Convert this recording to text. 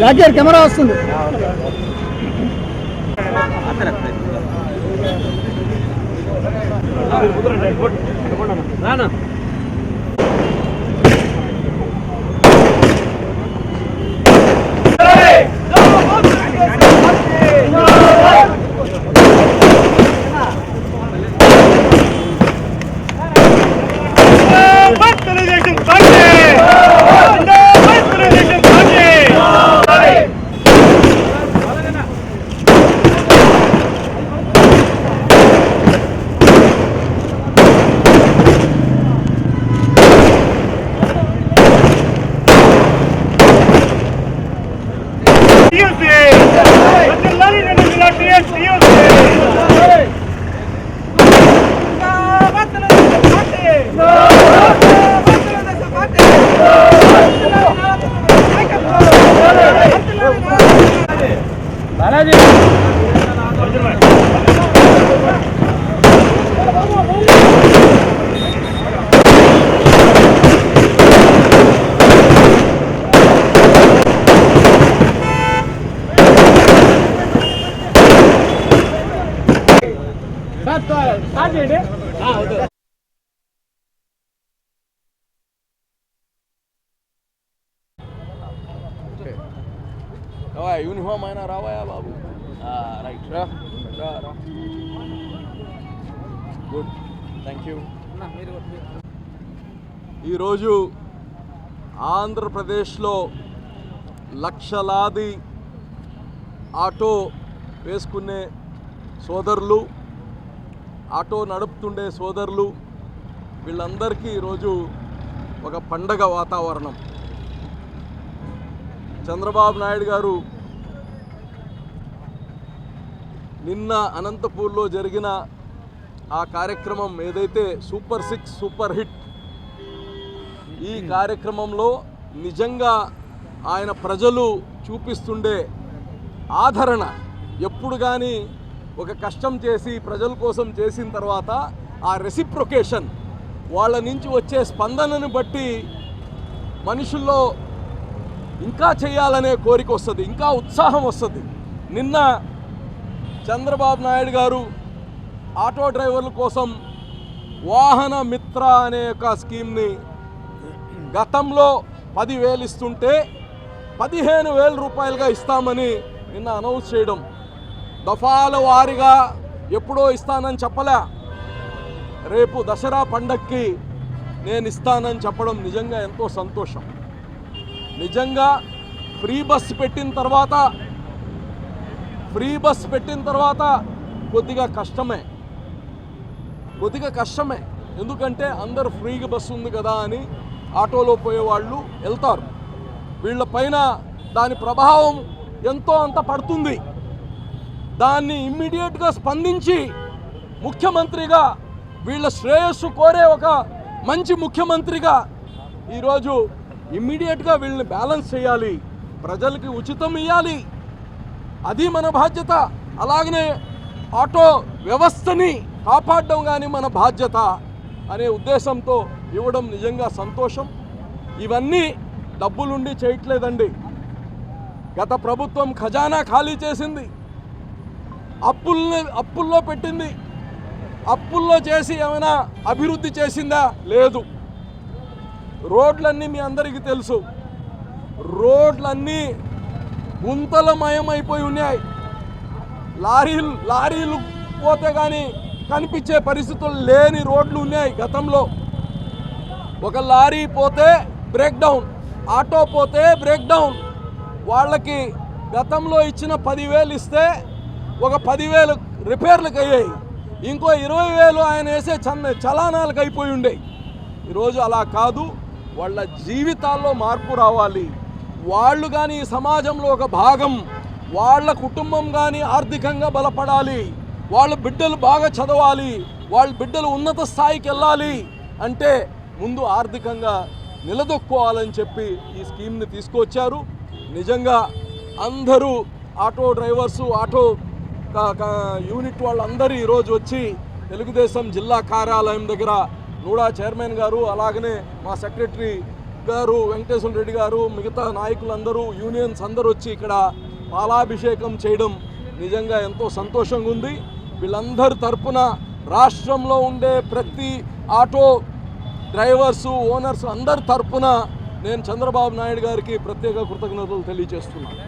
Zakir camera వస్తుంది. రానా? Uniform అయినా రావాయా బాబు right రా రా గుడ్ థ్యాంక్ యూ ఈరోజు ఆంధ్రప్రదేశ్లో లక్షలాది ఆటో వేసుకునే సోదరులు ఆటో నడుపుతుండే సోదరులు వీళ్ళందరికీ ఈరోజు ఒక పండగ వాతావరణం. చంద్రబాబు నాయుడు గారు నిన్న అనంతపూర్లో జరిగిన ఆ కార్యక్రమం ఏదైతే సూపర్ సిక్స్ సూపర్ హిట్ ఈ కార్యక్రమంలో నిజంగా ఆయన ప్రజలు చూపిస్తుండే ఆదరణ ఎప్పుడు కానీ ఒక కష్టం చేసి ప్రజల కోసం చేసిన తర్వాత ఆ రెసిప్రొకేషన్ వాళ్ళ నుంచి వచ్చే స్పందనను బట్టి మనుషుల్లో ఇంకా చేయాలనే కోరిక వస్తుంది ఇంకా ఉత్సాహం వస్తుంది. నిన్న చంద్రబాబు నాయుడు గారు ఆటో డ్రైవర్ల కోసం వాహన మిత్ర అనే ఒక స్కీమ్ని గతంలో పదివేలు ఇస్తుంటే పదిహేను వేల రూపాయలుగా ఇస్తామని నిన్న అనౌన్స్ చేయడం దఫాల వారిగా ఎప్పుడో ఇస్తానని చెప్పలే. రేపు దసరా పండక్కి నేను ఇస్తానని చెప్పడం నిజంగా ఎంతో సంతోషం. నిజంగా ఫ్రీ బస్ పెట్టిన తర్వాత ఫ్రీ బస్ పెట్టిన తర్వాత కొద్దిగా కష్టమే. కొద్దిగా కష్టమే. ఎందుకంటే అందరు ఫ్రీగా బస్సు ఉంది కదా అని ఆటోలో పోయేవాళ్ళు వెళ్తారు. వీళ్ళ పైన దాని ప్రభావం ఎంతో అంత పడుతుంది. దాన్ని ఇమ్మీడియట్గా స్పందించి ముఖ్యమంత్రిగా వీళ్ళ శ్రేయస్సు కోరే ఒక మంచి ముఖ్యమంత్రిగా ఈరోజు ఇమ్మీడియట్గా వీళ్ళని బ్యాలెన్స్ చేయాలి. ప్రజలకి ఉచితం ఇవ్వాలి అది మన బాధ్యత. అలాగనే ఆటో వ్యవస్థని కాపాడడం కానీ మన బాధ్యత అనే ఉద్దేశంతో ఇవ్వడం నిజంగా సంతోషం. ఇవన్నీ డబ్బులుండి చేయట్లేదండి. గత ప్రభుత్వం ఖజానా ఖాళీ చేసింది. అప్పుల్ని అప్పుల్లో పెట్టింది. అప్పుల్లో చేసి ఏమైనా అభివృద్ధి చేసిందా? లేదు. రోడ్లన్నీ మీ అందరికీ తెలుసు. రోడ్లన్నీ గుంతలమయమైపోయి ఉన్నాయి. లారీలు లారీలు పోతే కానీ కనిపించే పరిస్థితులు లేని రోడ్లు ఉన్నాయి గతంలో. ఒక లారీ పోతే బ్రేక్ డౌన్ ఆటో పోతే బ్రేక్ డౌన్. వాళ్ళకి గతంలో ఇచ్చిన పదివేలు ఇస్తే ఒక పదివేలు రిపేర్లకు అయ్యాయి. ఇంకో ఇరవై వేలు ఆయన వేసే చన్న చలానాలకు అయిపోయి ఉండేవి ఈరోజు అలా కాదు వాళ్ళ జీవితాల్లో మార్పు రావాలి. వాళ్ళు కానీ ఈ సమాజంలో ఒక భాగం వాళ్ళ కుటుంబం కానీ ఆర్థికంగా బలపడాలి. వాళ్ళ బిడ్డలు బాగా చదవాలి వాళ్ళ బిడ్డలు ఉన్నత స్థాయికి వెళ్ళాలి అంటే ముందు ఆర్థికంగా నిలదొక్కోవాలని చెప్పి ఈ స్కీమ్ని తీసుకొచ్చారు. నిజంగా అందరూ ఆటో డ్రైవర్సు ఆటో యూనిట్ వాళ్ళందరూ ఈరోజు వచ్చి తెలుగుదేశం జిల్లా కార్యాలయం దగ్గర నూడా చైర్మన్ గారు అలాగనే మా సెక్రటరీ గారు వెంకటేశ్వర రెడ్డి గారు మిగతా నాయకులందరూ యూనియన్స్ అందరూ వచ్చి ఇక్కడ పాలాభిషేకం చేయడం నిజంగా ఎంతో సంతోషంగా ఉంది. వీళ్ళందరి తరపున రాష్ట్రంలో ఉండే ప్రతి ఆటో డ్రైవర్సు ఓనర్స్ అందరి తరపున నేను చంద్రబాబు నాయుడు గారికి ప్రత్యేక కృతజ్ఞతలు తెలియజేస్తున్నాను.